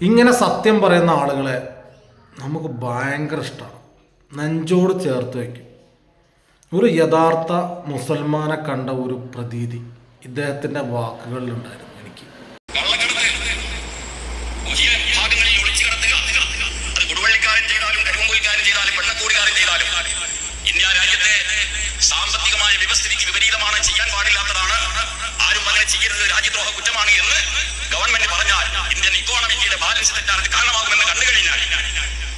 ഇങ്ങനെ സത്യം പറയുന്ന ആളുകളെ നമുക്ക് ഭയങ്കര ഇഷ്ടമാണ് നെഞ്ചോട് ചേർത്ത് വയ്ക്കും. ഒരു യഥാർത്ഥ മുസൽമാനെ കണ്ട ഒരു പ്രതീതി ഇദ്ദേഹത്തിന്റെ വാക്കുകളിലുണ്ടായിരുന്നു. ബാലൻസ് തെറ്റാൻ കാരണമാകുമെന്ന് കണ്ടു കഴിഞ്ഞാൽ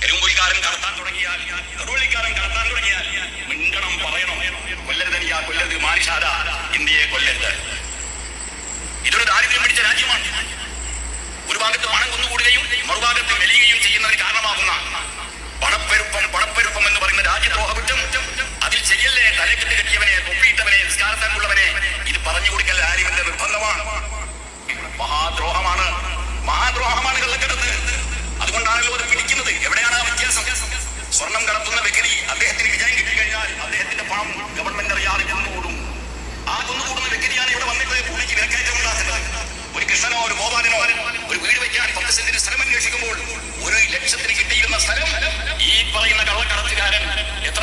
കരിമ്പൂരിക്കാരൻ കടത്താൻ തുടങ്ങിയാൽ കൊടുവള്ളിക്കാരൻ കടത്താൻ തുടങ്ങിയാൽ മിണ്ടണം പറയണം. കൊല്ലരുതനിയാ കൊല്ലരുത് മാനിഷാദ ഇന്ത്യയെ കൊല്ലരുത്. ഇതൊരു ദാരിദ്ര്യം പിടിച്ച രാജ്യമാണ്. ഒരു ഭാഗത്ത് പണം കുന്നുകൂടുകയും മറുഭാഗത്ത് മെലിയുകയും ചെയ്യുന്നതിന് കാരണമാകുന്ന പണപ്പെരുപ്പം പണപ്പെരുപ്പം എന്ന് പറയുന്ന രാജ്യദ്രോഹ കുറ്റം അതിൽ ശരിയല്ലേ? തലക്കെട്ട് കെട്ടിയവനെ തൊപ്പിയിട്ടവനെ നിസ്കാരത്താക്കുള്ളവനെ ഇത് പറഞ്ഞു കൊടുക്കൽ ആര്യവന്റെ നിർബന്ധമാണ്. മഹാദ്രോഹമാണ്. മഹാദ്രോഹമാണ് അതുകൊണ്ടാണല്ലോ അത് പിടിക്കുന്നത്. എവിടെയാണ് ആ വ്യത്യാസം? സ്വർണം കടത്തുന്ന വ്യക്തി അദ്ദേഹത്തിന് വിജയം കിട്ടിക്കഴിഞ്ഞാൽ അദ്ദേഹത്തിന്റെ പണം ഗവൺമെന്റ് അറിയാതെ കുന്നുകൂടും. ആ കൊന്നുകൂടുന്ന വ്യക്തിയാണ് ഇവിടെ വന്നിട്ട് പുള്ളിക്ക് വിലക്കയറ്റം ഉണ്ടാക്കുന്നത്. ഒരു കൃഷ്ണനോ ഒരു ഗോപാലനോ ഒരു വീട് വെക്കാൻ പത്ത് സെന്റിന് സ്ഥലം അന്വേഷിക്കുമ്പോൾ ഒരു ലക്ഷത്തിന് കിട്ടിയിരുന്ന സ്ഥലം ഈ പറയുന്ന കള്ളക്കടത്തുകാരൻ എത്ര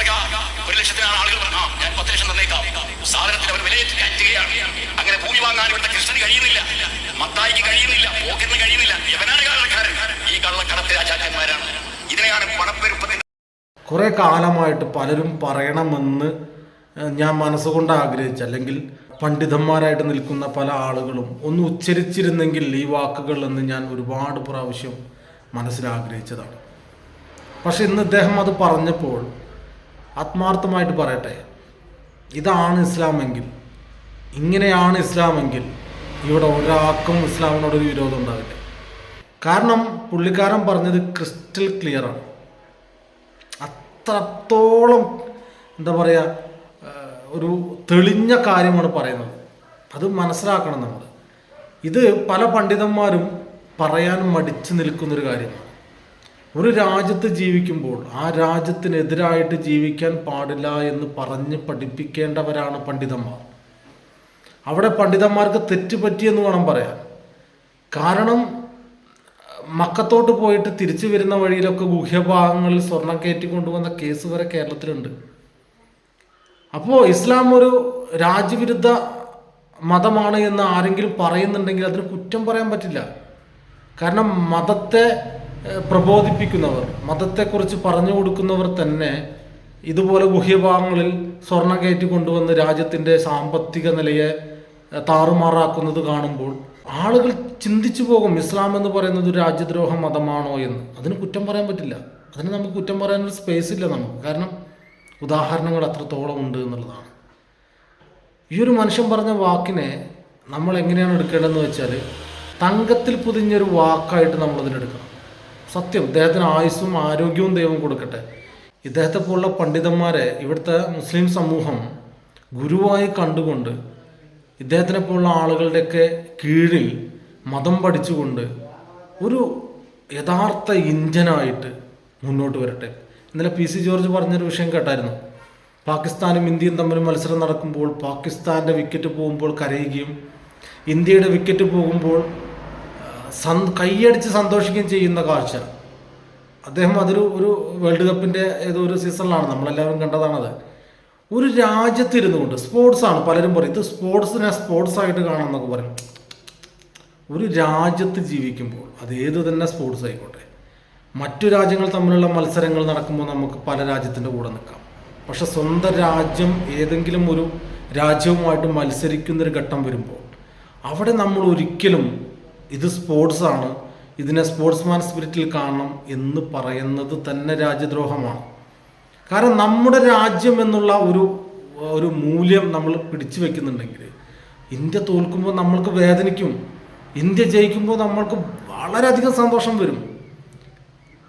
ഒരു ലക്ഷത്തിനാണ് ആളുകൾ പറഞ്ഞ ഞാൻ പത്ത് ലക്ഷം തന്നേക്കാം. സാധനത്തിന് അവർ വിലയേറ്റ് കയറ്റുകയാണ്. അങ്ങനെ ഭൂമി വാങ്ങാൻ ഇവിടുത്തെ കൃഷ്ണന് കഴിയുന്നില്ല. മത്തായിക്ക് കഴിയുന്നില്ല. പോക്കിന് കഴിയുന്നില്ല. ഈ കുറേ കാലമായിട്ട് പലരും പറയണമെന്ന് ഞാൻ മനസ്സുകൊണ്ട് ആഗ്രഹിച്ച. അല്ലെങ്കിൽ പണ്ഡിതന്മാരായിട്ട് നിൽക്കുന്ന പല ആളുകളും ഒന്ന് ഉച്ചരിച്ചിരുന്നെങ്കിൽ ഈ വാക്കുകൾ എന്ന് ഞാൻ ഒരുപാട് പ്രാവശ്യം മനസ്സിലാഗ്രഹിച്ചതാണ്. പക്ഷെ ഇന്ന് ഇദ്ദേഹം അത് പറഞ്ഞപ്പോൾ ആത്മാർത്ഥമായിട്ട് പറയട്ടെ ഇതാണ് ഇസ്ലാമെങ്കിൽ ഇങ്ങനെയാണ് ഇസ്ലാമെങ്കിൽ ഇവിടെ ഒരാൾക്കും ഇസ്ലാമിനോടൊരു വിരോധം ഉണ്ടാവില്ല കാരണം പുള്ളിക്കാരൻ പറഞ്ഞത് ക്രിസ്റ്റൽ ക്ലിയറാണ് അത്രത്തോളം എന്താ പറയുക ഒരു തെളിഞ്ഞ കാര്യമാണ് പറയുന്നത്. അത് മനസ്സിലാക്കണം നമ്മൾ ഇത് പല പണ്ഡിതന്മാരും പറയാൻ മടിച്ചു നിൽക്കുന്നൊരു കാര്യമാണ്. ഒരു രാജ്യത്ത് ജീവിക്കുമ്പോൾ ആ രാജ്യത്തിനെതിരായിട്ട് ജീവിക്കാൻ പാടില്ല എന്ന് പറഞ്ഞ് പഠിപ്പിക്കേണ്ടവരാണ് പണ്ഡിതന്മാർ. അവിടെ പണ്ഡിതന്മാർക്ക് തെറ്റുപറ്റിയെന്ന് വേണം പറയാൻ. കാരണം മക്കത്തോട്ട് പോയിട്ട് തിരിച്ചു വരുന്ന വഴിയിലൊക്കെ ഗുഹ്യഭാഗങ്ങളിൽ സ്വർണം കയറ്റി കൊണ്ടുവന്ന കേസ് വരെ കേരളത്തിലുണ്ട്. അപ്പോൾ ഇസ്ലാം ഒരു രാജ്യവിരുദ്ധ മതമാണ് എന്ന് ആരെങ്കിലും പറയുന്നുണ്ടെങ്കിൽ അതിന് കുറ്റം പറയാൻ പറ്റില്ല. കാരണം മതത്തെ പ്രബോധിപ്പിക്കുന്നവർ മതത്തെക്കുറിച്ച് പറഞ്ഞു കൊടുക്കുന്നവർ തന്നെ ഇതുപോലെ ഗുഹ്യഭാഗങ്ങളിൽ സ്വർണം കയറ്റി കൊണ്ടുവന്ന് രാജ്യത്തിന്റെ സാമ്പത്തിക നിലയെ താറുമാറാക്കുന്നത് കാണുമ്പോൾ ആളുകൾ ചിന്തിച്ചു പോകും ഇസ്ലാം എന്ന് പറയുന്നത് ഒരു രാജ്യദ്രോഹ മതമാണോ എന്ന്. അതിന് കുറ്റം പറയാൻ പറ്റില്ല. അതിന് നമുക്ക് കുറ്റം പറയാനൊരു സ്പേസ് ഇല്ല നമുക്ക്. കാരണം ഉദാഹരണങ്ങൾ അത്രത്തോളം ഉണ്ട് എന്നുള്ളതാണ്. ഈ ഒരു മനുഷ്യൻ പറഞ്ഞ വാക്കിനെ നമ്മൾ എങ്ങനെയാണ് എടുക്കേണ്ടതെന്ന് വെച്ചാൽ തങ്കത്തിൽ പൊതിഞ്ഞൊരു വാക്കായിട്ട് നമ്മളതിനെടുക്കണം സത്യം ഇദ്ദേഹത്തിന് ആയുസ്സും ആരോഗ്യവും ദൈവം കൊടുക്കട്ടെ. ഇദ്ദേഹത്തെ പോലുള്ള പണ്ഡിതന്മാരെ ഇവിടുത്തെ മുസ്ലിം സമൂഹം ഗുരുവായി കണ്ടുകൊണ്ട് ഇദ്ദേഹത്തിനെ പോലുള്ള ആളുകളുടെയൊക്കെ കീഴിൽ മതം പഠിച്ചുകൊണ്ട് ഒരു യഥാർത്ഥ ഇന്ത്യനായിട്ട് മുന്നോട്ട് വരട്ടെ. ഇന്നലെ പി സി ജോർജ് പറഞ്ഞൊരു വിഷയം കേട്ടായിരുന്നു. പാകിസ്ഥാനും ഇന്ത്യയും തമ്മിൽ മത്സരം നടക്കുമ്പോൾ പാകിസ്ഥാന്റെ വിക്കറ്റ് പോകുമ്പോൾ കരയുകയും ഇന്ത്യയുടെ വിക്കറ്റ് പോകുമ്പോൾ സന് കൈയടിച്ച് സന്തോഷിക്കുകയും ചെയ്യുന്ന കാഴ്ച. അദ്ദേഹം അതൊരു ഒരു വേൾഡ് കപ്പിന്റെ ഏതോ ഒരു സീസണിലാണ്. നമ്മളെല്ലാവരും കണ്ടതാണത്. ഒരു രാജ്യത്തിരുന്നു കൊണ്ട് ആണ്. പലരും പറയും ഇത് സ്പോർട്സിനെ സ്പോർട്സ് ആയിട്ട് കാണാമെന്നൊക്കെ പറയും. ഒരു രാജ്യത്ത് ജീവിക്കുമ്പോൾ അത് ഏത് തന്നെ സ്പോർട്സ് ആയിക്കോട്ടെ. മറ്റു രാജ്യങ്ങൾ തമ്മിലുള്ള മത്സരങ്ങൾ നടക്കുമ്പോൾ നമുക്ക് പല രാജ്യത്തിന്റെ കൂടെ നിൽക്കാം. പക്ഷെ സ്വന്തം രാജ്യം ഏതെങ്കിലും ഒരു രാജ്യവുമായിട്ട് മത്സരിക്കുന്നൊരു ഘട്ടം വരുമ്പോൾ അവിടെ നമ്മൾ ഒരിക്കലും ഇത് സ്പോർട്സാണ് ഇതിനെ സ്പോർട്സ്മാൻ സ്പിരിറ്റിൽ കാണണം എന്ന് പറയുന്നത് തന്നെ രാജ്യദ്രോഹമാണ്. കാരണം നമ്മുടെ രാജ്യം എന്നുള്ള ഒരു ഒരു മൂല്യം നമ്മൾ പിടിച്ചു വെക്കുന്നുണ്ടെങ്കിൽ ഇന്ത്യ തോൽക്കുമ്പോൾ നമ്മൾക്ക് വേദനിക്കും. ഇന്ത്യ ജയിക്കുമ്പോൾ നമ്മൾക്ക് വളരെയധികം സന്തോഷം വരും.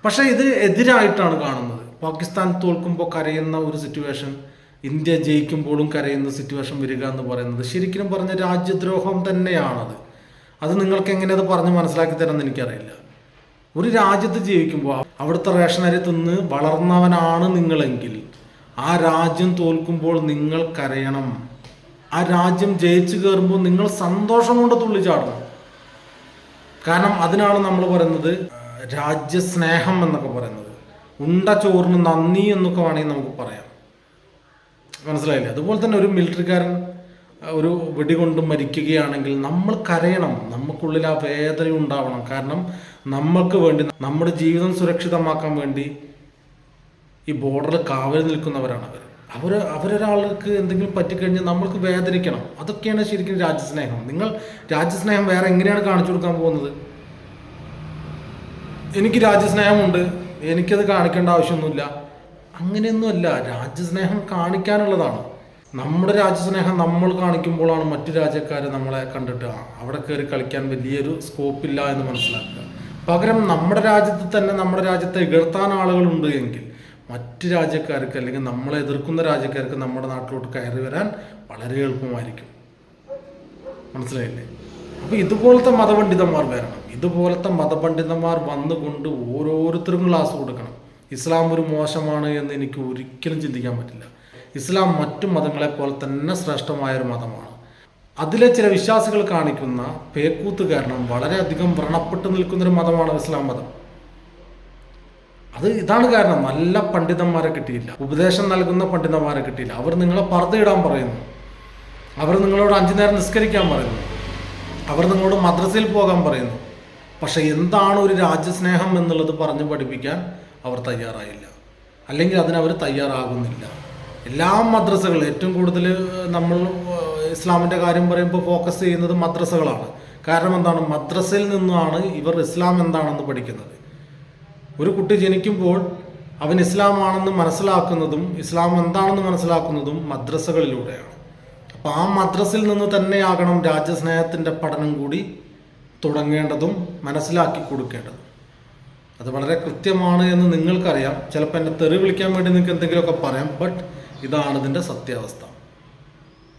പക്ഷേ ഇത് എതിരായിട്ടാണ് കാണുന്നത്. പാകിസ്ഥാൻ തോൽക്കുമ്പോൾ കരയുന്ന ഒരു സിറ്റുവേഷൻ ഇന്ത്യ ജയിക്കുമ്പോഴും കരയുന്ന സിറ്റുവേഷൻ വരിക എന്ന് പറയുന്നത് ശരിക്കും പറഞ്ഞ രാജ്യദ്രോഹം തന്നെയാണത്. അത് നിങ്ങൾക്ക് എങ്ങനെ അത് പറഞ്ഞ് മനസ്സിലാക്കി തരാമെന്ന് എനിക്കറിയില്ല. ഒരു രാജ്യത്ത് ജീവിക്കുമ്പോൾ അവിടുത്തെ റേഷൻ അരി തിന്ന് വളർന്നവനാണ് നിങ്ങളെങ്കിൽ ആ രാജ്യം തോൽക്കുമ്പോൾ നിങ്ങൾ കരയണം. ആ രാജ്യം ജയിച്ചു കയറുമ്പോൾ നിങ്ങൾ സന്തോഷം കൊണ്ട് തുള്ളിച്ചാടണം. കാരണം അതിനാണ് നമ്മൾ പറയുന്നത് രാജ്യസ്നേഹം എന്നൊക്കെ പറയുന്നത്. ഉണ്ട ചോറിന് നന്ദി എന്നൊക്കെ വേണമെങ്കിൽ നമുക്ക് പറയാം. മനസ്സിലായില്ലേ? അതുപോലെ തന്നെ ഒരു മിലിറ്ററിക്കാരൻ ഒരു വെടികൊണ്ട് മരിക്കുകയാണെങ്കിൽ നമ്മൾ കരയണം. നമുക്കുള്ളിൽ ആ വേദന ഉണ്ടാവണം. കാരണം നമ്മൾക്ക് വേണ്ടി നമ്മുടെ ജീവിതം സുരക്ഷിതമാക്കാൻ വേണ്ടി ഈ ബോർഡറിൽ കാവൽ നിൽക്കുന്നവരാണ് അവർ. അവർ അവരൊരാൾക്ക് എന്തെങ്കിലും പറ്റിക്കഴിഞ്ഞാൽ നമ്മൾക്ക് വേദനിക്കണം. അതൊക്കെയാണ് ശരിക്കും രാജ്യസ്നേഹം. നിങ്ങൾ രാജ്യസ്നേഹം വേറെ എങ്ങനെയാണ് കാണിച്ചു കൊടുക്കാൻ പോകുന്നത്? എനിക്ക് രാജ്യസ്നേഹമുണ്ട്. എനിക്കത് കാണിക്കേണ്ട ആവശ്യമൊന്നുമില്ല. അങ്ങനെയൊന്നുമല്ല. രാജ്യസ്നേഹം കാണിക്കാനുള്ളതാണ്. നമ്മുടെ രാജ്യസ്നേഹം നമ്മൾ കാണിക്കുമ്പോഴാണ് മറ്റു രാജ്യക്കാർ നമ്മളെ കണ്ടിട്ട് അവിടെ കയറി കളിക്കാൻ വലിയൊരു സ്കോപ്പില്ല എന്ന് മനസ്സിലാക്കുക. പകരം നമ്മുടെ രാജ്യത്ത് തന്നെ നമ്മുടെ രാജ്യത്തെ ഇകഴ്ത്താൻ ആളുകളുണ്ട് എങ്കിൽ മറ്റ് രാജ്യക്കാർക്ക് അല്ലെങ്കിൽ നമ്മളെ എതിർക്കുന്ന രാജ്യക്കാർക്ക് നമ്മുടെ നാട്ടിലോട്ട് കയറി വരാൻ വളരെ എളുപ്പമായിരിക്കും. മനസ്സിലായില്ലേ? അപ്പൊ ഇതുപോലത്തെ മതപണ്ഡിതന്മാർ വരണം. ഇതുപോലത്തെ മതപണ്ഡിതന്മാർ വന്നുകൊണ്ട് ഓരോരുത്തരും ക്ലാസ് കൊടുക്കണം. ഇസ്ലാം ഒരു മോശമാണ് എന്ന് എനിക്ക് ഒരിക്കലും ചിന്തിക്കാൻ പറ്റില്ല. ഇസ്ലാം മറ്റു മതങ്ങളെപ്പോലെ തന്നെ ശ്രേഷ്ഠമായ ഒരു മതമാണ്. അതിലെ ചില വിശ്വാസികൾ കാണിക്കുന്ന പേക്കൂത്ത് കാരണം വളരെയധികം വ്രണപ്പെട്ടു നിൽക്കുന്നൊരു മതമാണ് ഇസ്ലാം മതം. അത് ഇതാണ് കാരണം. നല്ല പണ്ഡിതന്മാരെ കിട്ടിയില്ല. ഉപദേശം നൽകുന്ന പണ്ഡിതന്മാരെ കിട്ടിയില്ല. അവർ നിങ്ങളെ പറതിടാൻ പറയുന്നു. അവർ നിങ്ങളോട് അഞ്ചു നേരം നിസ്കരിക്കാൻ പറയുന്നു. അവർ നിങ്ങളോട് മദ്രസയിൽ പോകാൻ പറയുന്നു. പക്ഷെ എന്താണ് ഒരു രാജ്യസ്നേഹം എന്നുള്ളത് പറഞ്ഞ് പഠിപ്പിക്കാൻ അവർ തയ്യാറായില്ല. അല്ലെങ്കിൽ അതിനവർ തയ്യാറാകുന്നില്ല. എല്ലാ മദ്രസകളും ഏറ്റവും കൂടുതൽ നമ്മൾ ഇസ്ലാമിന്റെ കാര്യം പറയുമ്പോൾ ഫോക്കസ് ചെയ്യുന്നത് മദ്രസകളാണ്. കാരണം എന്താണ്? മദ്രസയിൽ നിന്നാണ് ഇവർ ഇസ്ലാം എന്താണെന്ന് പഠിക്കുന്നത്. ഒരു കുട്ടി ജനിക്കുമ്പോൾ അവൻ ഇസ്ലാമാണെന്ന് മനസ്സിലാക്കുന്നതും ഇസ്ലാം എന്താണെന്ന് മനസ്സിലാക്കുന്നതും മദ്രസകളിലൂടെയാണ്. അപ്പോൾ ആ മദ്രസയിൽ നിന്ന് തന്നെയാകണം രാജ്യസ്നേഹത്തിന്റെ പഠനം കൂടി തുടങ്ങേണ്ടതും മനസ്സിലാക്കി കൊടുക്കേണ്ടതും. അത് വളരെ കൃത്യമാണ് എന്ന് നിങ്ങൾക്കറിയാം. ചിലപ്പോൾ എന്നെ തെറി വിളിക്കാൻ വേണ്ടി നിങ്ങൾക്ക് എന്തെങ്കിലുമൊക്കെ പറയാം. ബട്ട് ഇതാണ് ഇതിന്റെ സത്യാവസ്ഥ.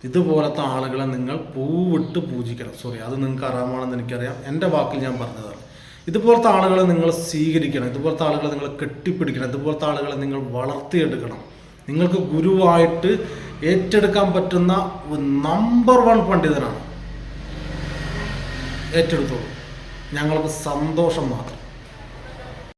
ഇതുപോലത്തെ ആളുകളെ നിങ്ങൾ പൂവിട്ട് പൂജിക്കണം. സോറി അത് നിങ്ങൾക്ക് അറിയാമാണെന്ന് എനിക്കറിയാം. എന്റെ വാക്കിൽ ഞാൻ പറഞ്ഞതാണ്. ഇതുപോലത്തെ ആളുകളെ നിങ്ങൾ സ്വീകരിക്കണം. ഇതുപോലത്തെ ആളുകളെ നിങ്ങൾ കെട്ടിപ്പിടിക്കണം. ഇതുപോലത്തെ ആളുകളെ നിങ്ങൾ വളർത്തിയെടുക്കണം. നിങ്ങൾക്ക് ഗുരുവായിട്ട് ഏറ്റെടുക്കാൻ പറ്റുന്ന നമ്പർ വൺ പണ്ഡിതനാണ്. ഏറ്റെടുത്തോളൂ. ഞങ്ങൾക്ക് സന്തോഷം മാത്രം.